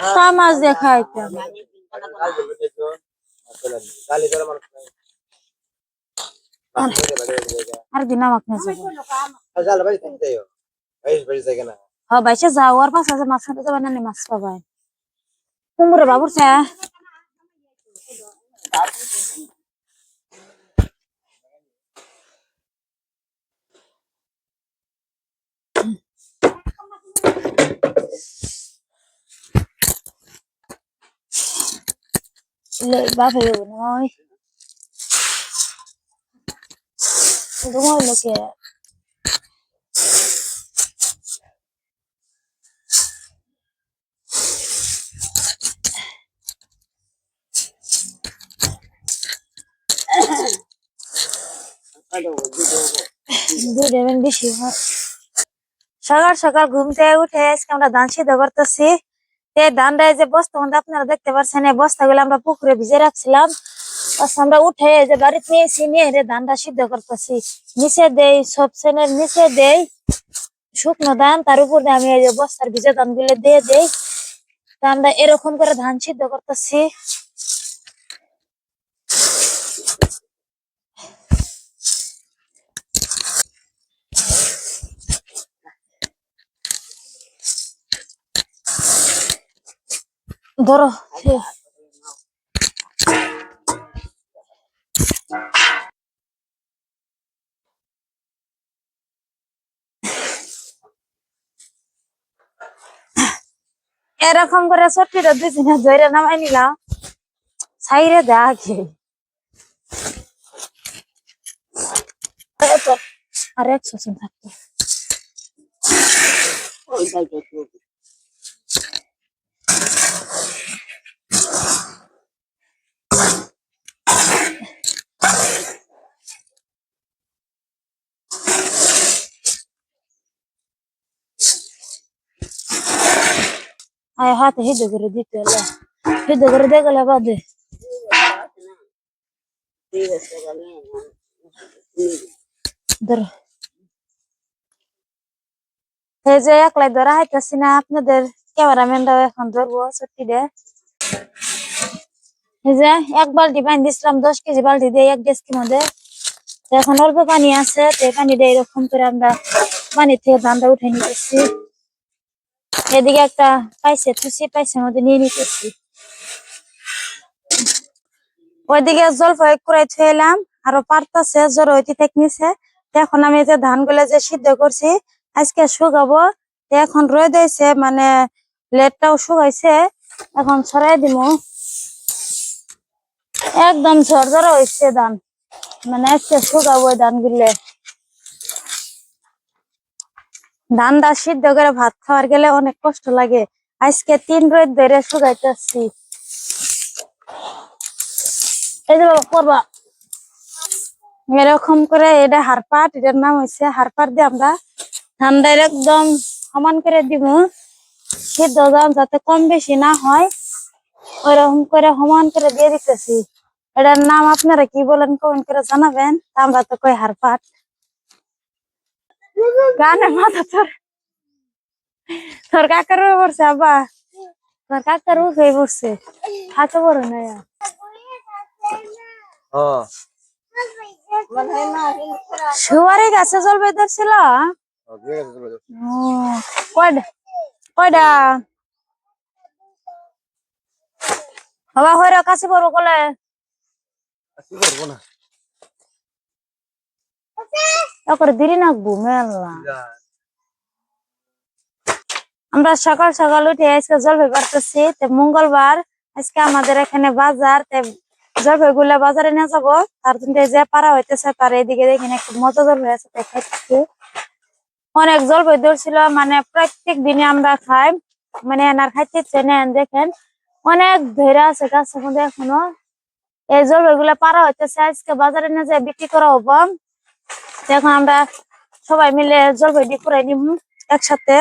তা মাছ দিয়ে খাইতাম। আর দিন আমাকে হ্যাঁ বাইসে যাও, আর পাঁচ হাজার মাছ খাতে যাবে না নি মাছ পাবাই। কুমড়ো বাবুর চা। Lệ ba phải đủ thôi. Đúng rồi, là kìa. দুধ দেবেন বেশি হয় সকাল সকাল ঘুম থেকে উঠে আজকে আমরা ধান সিদ্ধ করতেছি এই ধানটা যে বস্তা মধ্যে আপনারা দেখতে পাচ্ছেন এই বস্তাগুলো আমরা পুকুরে ভিজে রাখছিলাম। আমরা উঠে যে বাড়িতে নিয়েছি, নিয়ে ধানটা সিদ্ধ করতেছি। নিচে দেই, সব শ্রেণির নিচে দেই। শুকনো ধান, তার উপর আমি এই যে বস্তার ভিজে ধানগুলো দিয়ে দেই। তা আমরা এরকম করে ধান সিদ্ধ করতেছি। ধরো। এরকম করে সত্যিটা দুই দিনে ধরে নামাই নিলাম। সাইরে দেখে আর একশো থাকতো। আয় হাতে হিদে করে দিতে হলো হিদে করে দিয়ে গেলে বাদে ধরো এই যে একলাই ধরা হাইতেছি না আপনাদের ক্যামেরাম্যানরাও এখন ধরবো সত্যি রে এই যে এক বালতি পানি দিছিলাম দশ কেজি বালতি দিয়ে এক ডেস্কির মধ্যে তো এখন অল্প পানি আছে তো এই পানি দিয়ে এরকম করে আমরা পানি থেকে ধানটা উঠে নিতেছি এদিকে একটা পাইছে থুসি পাইছে মধ্যে নিয়ে নিতেছি। ওইদিকে জলপাই কুড়াই থুয়েলাম আরও পারতাছে জ্বর হইতে নিছে। এখন আমি যে ধানগুলো যে সিদ্ধ করছি, আজকে শুকাবো। তো এখন রয়ে দিয়েছে মানে লেটটাও শুকাইছে, এখন ছড়াই দিব একদম ঝরঝর হয়েছে ধান মানে আজকে শুকাবো ধান গুলে ধানটা সিদ্ধ করে ভাত খাওয়ার গেলে অনেক কষ্ট লাগে। আজকে তিন রোদ ধরে শুকাইতেছি। এই যে করবা। এরকম করে এটা হারপাট এটার নাম হয়েছে হারপাট দিয়ে আমরা ধানটা একদম সমান করে দিব। সিদ্ধ ধান যাতে কম বেশি না হয়, ওইরকম করে সমান করে দিয়ে দিতেছি। এটার নাম আপনারা কি বলেন কমেন্ট করে জানাবেন। আমরা তো কই হারপাট গানে মাথা তোর। তোর কাকার পড়ছে আব্বা। তোর কাকার উপরে পড়ছে। হাতে বড় না শুয়ারি গাছে জল বেঁধে ছিল কয়টা কয়টা বাবা হয়ে কাছে বড় কলে। করে দেরি নাকবো মেলা আমরা সকাল সকাল উঠে আজকে জলপাই পারতেছি তো মঙ্গলবার আজকে আমাদের এখানে বাজার, তো জলপাই বাজারে নিয়ে যাব। তার জন্য যে পারা হইতেছে, তার এদিকে দেখেন একটু মজা জলপাই আছে খাইতেছি। অনেক জলপাই ধরছিল মানে প্রত্যেক দিনে আমরা খাই। মানে এনার খাইতে ইচ্ছে নেন দেখেন অনেক ধৈর্য আছে গাছের মধ্যে এখনও। এই জলপাই গুলা পারা হইতেছে, আজকে বাজারে নিয়ে যায় বিক্রি করা হব। এখন আমরা সবাই মিলে জলপাই দিয়ে করে নিব একসাথে।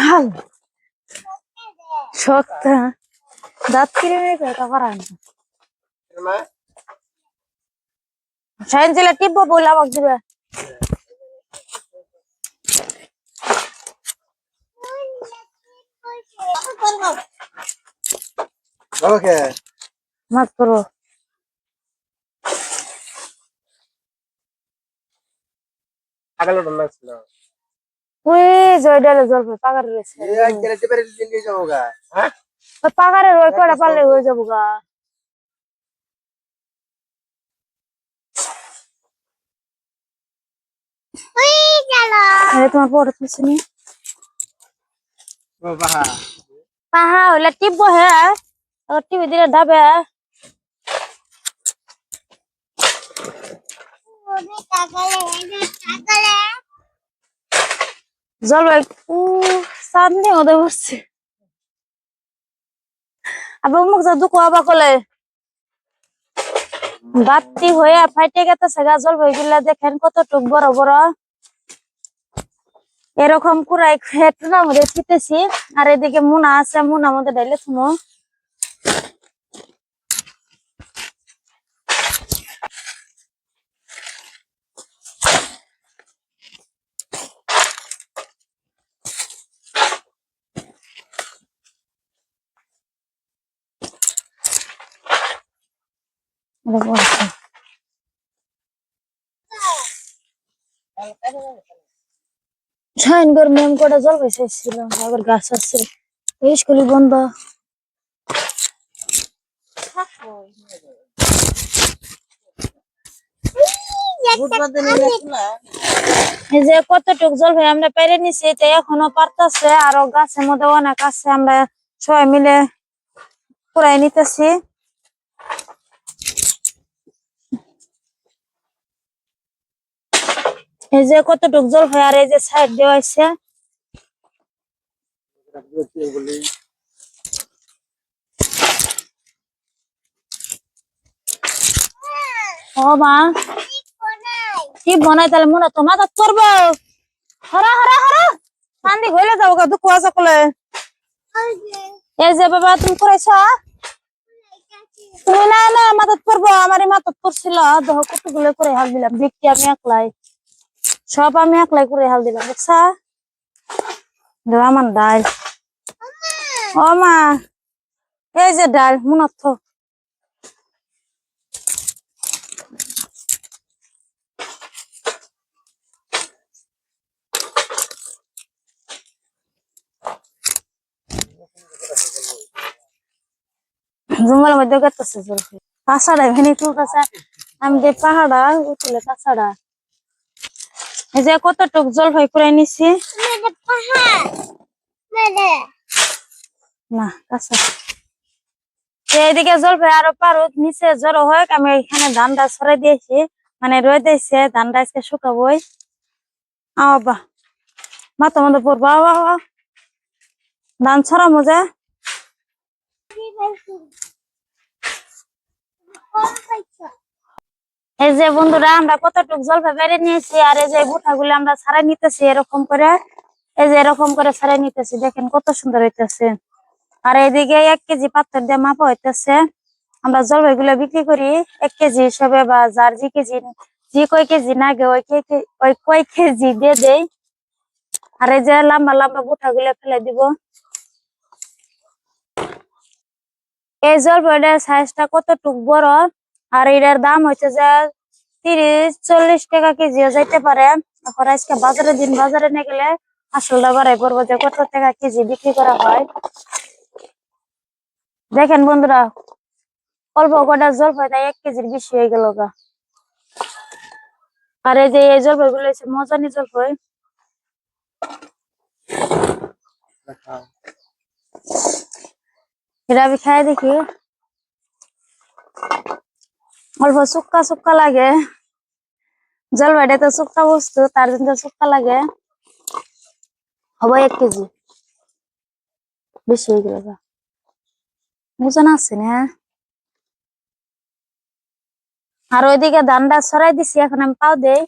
ভালো। শক্ত দাঁত নিয়ে এটা পারান সাইন ছিল টিপবো বলে আমাকে দিবে। ওকে। মাত করো। আগালো না। ছিল ওই জয়ডালে জল পাগারে রয়েছে এই আজকে টিপারে দিন যাব গা হ্যাঁ? পাগারে ওই কয়টা পারলে হয়ে যাব গা। আরে তোমার পড়ে তুলছে নি ও বাহা। পাহা হইলে টিপবো হে। আবার টিভি দিলে ডাবে জল ভাই উ সামনে ওদের বসছে। আবার মুখ যা আবার কলে। বাতি হয়ে ফাইটে গেতেছে গা জল ভাই গুলা দেখেন কতটুক বড় বড়। এরকম কুড়াই হেটুনার মধ্যে ছিটেছি আর এদিকে মুনা আছে, মুনা আমাদের ডাইলে থুমো। এটা বড় আছে। সাইন করে মেম করে জল বসাইছিল আবার গাছ আছে স্কুল বন্ধ এই যে কতটুক জল ভাই আমরা পেরে নিছি, এটা এখনও পারতাছে, আরও গাছের মধ্যে অনেক আছে, আমরা সবাই মিলে পুরাই নিতেছি এই যে কতটুক জল ভাই আর এই যে সাইড দেওয়া ও মা। কি বনাই তাহলে মনে তোমার তো হরা হরা হরা কান্দি হইলে যাব গা, দুঃখ আছে কলে। এই যে বাবা, তুমি করেছ? তুমি না না মাদত করব আমারই মাদত করছিল দেহ কতগুলো করে হাল দিলাম বিক্রি আমি একলাই। সব আমি একলাই করে হাল দিলাম দেখছা দেখ আমার ডাল। ও মা, এই যে ডাল মনত থো। জঙ্গলের মধ্যে গেতেছে জলফি কাঁচাড়া ভেঙে তুলতেছে আমি যে পাহাড়া উঠলে কাঁচাড়া এই যে কতটুক জলফাই করে নিছি? না তো এইদিকে জলফাই আরও পারো নিচে জড়ো হোক আমি এখানে ধানটা ছড়াই দিয়েছি। মানে রয়ে দিয়েছে ধানটা আজকে শুকাবই। আও বা মাথা মধ্যে পড়ব আও আও, আও। ধান ছড়ামো যে। এই যে বন্ধুরা, আমরা কতটুক জলফাই বেড়ে নিয়েছি আর এই যে গুলো আমরা ছাড়াই নিতেছি এরকম করে। এই যে এরকম করে ছাড়াই নিতেছি, দেখেন কত সুন্দর হইতেছে। আর এইদিকে এক কেজি পাথর দিয়ে মাপা হইতেছে। আমরা জলপাই গুলো বিক্রি করি এক কেজি হিসাবে বা যার যে কেজি, যে কয় কেজি নাগে ওই ওই কয় কেজি দিয়ে দেয় আর এই যে লম্বা লম্বা গুঠা গুলো ফেলে দিব। এই জলপাইটার সাইজটা কতটুক বড়? আর এটার দাম হচ্ছে যে তিরিশ, চল্লিশ টাকা কেজিও যাইতে পারে। এখন আজকে বাজারের দিন, বাজারে নিয়ে গেলে আসলটা বাড়াই পড়ব যে কত টাকা কেজি বিক্রি করা হয়। দেখেন বন্ধুরা, অল্প কটা জলপাই তাই এক কেজির বেশি হয়ে গেল গা। আর এই যে এই জলপাই গুলো হচ্ছে মজানি জলপাই। এটা আমি খাই দেখি। অল্প শুক্কা শুক্কা লাগে জলপাইটা তো শুক্কা বস্তু তার জন্য শুক্কা লাগে হবে এক কেজি বেশি হয়ে গেল গা ওজন আছে না আর ওইদিকে ধানটা সরাই দিছি এখন আমি পাও দেই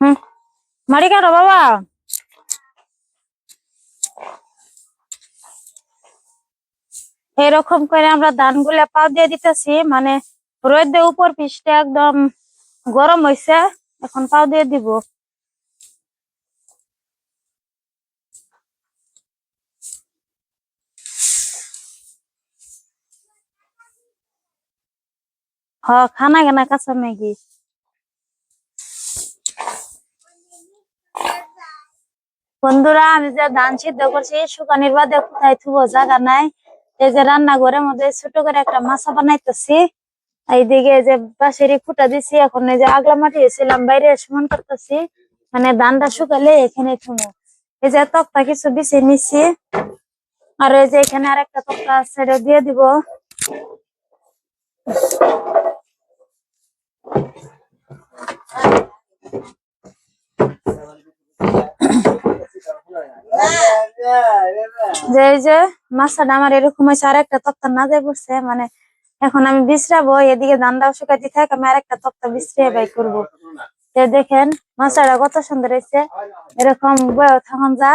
হুম মারি কাটো বাবা এরকম করে আমরা ধানগুলা পাও দিয়ে দিতেছি মানে রোদে উপর পিসটা একদম গরম হইছে, এখন পাও দিয়ে দিব। হ, খানা কেনা কাঁচা ম্যাগি। বন্ধুরা, আমি যে ধান সিদ্ধ করছি শুকানির বাদে কোথায় থুবো? জায়গা নাই। এই যে রান্নাঘরের মধ্যে ছোট করে একটা মাছা বানাইতেছি। এইদিকে যে বাঁশেরই ফুটা দিছি, এখন এই যে আগলা মাটি এসেছিলাম বাইরে সমান করতেছি। মানে ধানটা শুকালে এখানে থুমো এই যে তক্তা কিছু বিছিয়ে নিচ্ছি আর এই যে এখানে আরেকটা তক্তা আছে দিয়ে দিব। যে এই যে মাছটা আমার এরকম হয়েছে আর একটা তক্তা না যায় পড়ছে মানে এখন আমি বিশ্রাবো, এদিকে ধানটাও শুকাইতে থাক, আমি আর একটা তক্তা বিশ্রিয়ে বাই করব। দেখেন, মাছটা কত সুন্দর হয়েছে। এরকম বয়ে থাকুন যা,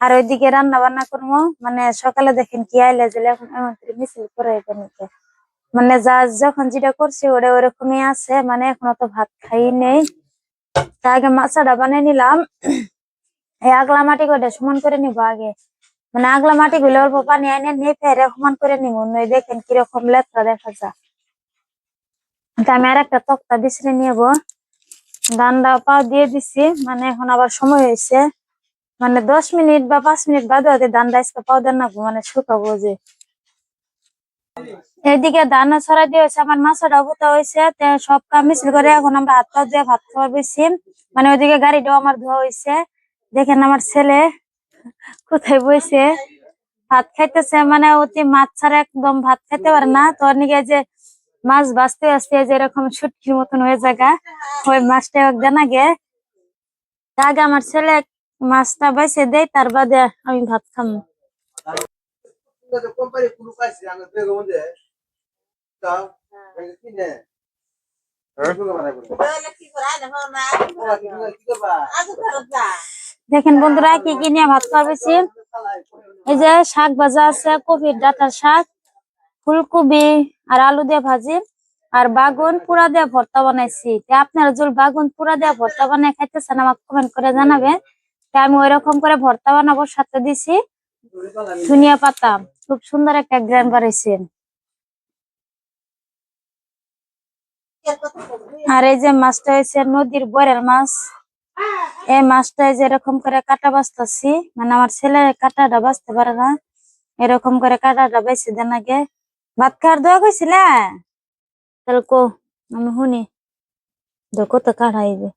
আর ওইদিকে রান্না বান্না করব। মানে সকালে দেখেন কি আইলে যে এমন মিছিল করে নিতে। মানে যা যখন যেটা করছি, ওটা ওরকমই আছে মানে এখনও তো ভাত খাই নেই। তা আগে মাছটা বানিয়ে নিলাম। এই আগলা মাটি করে সমান করে নিব আগে। মানে আগলা মাটি গুলো অল্প পানি এনে নিয়ে ফেরে সমান করে নিব। নই দেখেন কীরকম লেত্রা দেখা যায়। আমি আর একটা তক্তা বিছড়ে নিব ধানটা পাও দিয়ে দিছি মানে এখন আবার সময় হয়েছে। মানে দশ মিনিট বা পাঁচ মিনিট বাদে হতে ধানটা আজকে পাও দেন নাকবো মানে শুকাবো যে। এইদিকে ধান ছড়াই দিয়ে হয়েছে, আমার মাছটা ভুতা হয়েছে সব কাম মিছিল করে এখন আমরা হাত পা দিয়ে ভাত খাওয়া বেশি মানে ওইদিকে গাড়িটাও আমার ধোয়া হয়েছে। দেখেন আমার ছেলে কোথায় বইছে ভাত খাইতেছে মানে অতি মাছ ছাড়া একদম ভাত খাইতে পারে না। তো নিকে যে মাছ বাঁচতে বাঁচতে যে এরকম সুটকির মতন হয়ে জায়গা ওই মাছটা একদিন আগে আগে আমার ছেলে মাছটা বাইছে দেয় তার বাদে আমি ভাত খামো। কি করবা দেখেন বন্ধুরা, কি কি নিয়ে ভাত খাওয়াবেছি? এই যে শাক ভাজা আছে, কপির ডাটার শাক, ফুলকপি আর আলু দিয়ে ভাজি। আর বাগুন পুরা দিয়ে ভর্তা বানাইছি। আপনারা যদি বাগুন পুরা দিয়ে ভর্তা বানাই খাইতেছেন, আমাকে কমেন্ট করে জানাবেন। তা আমি ওই রকম করে ভর্তা বানাবো, সাথে দিছি ধনিয়া পাতা। খুব সুন্দর একটা গ্রান বাড়াইছে আর এই যে মাছটা হয়েছে নদীর বরের মাছ। এই মাছটা যে এরকম করে কাটা বাঁচতেছি মানে আমার ছেলে কাটাটা বাঁচতে পারে না। এরকম করে কাটাটা বেশি দেন আগে। ভাত খাওয়ার দোয়া কইছিলে? তাহলে কো আমি শুনি। দেখো তো কাটাই যে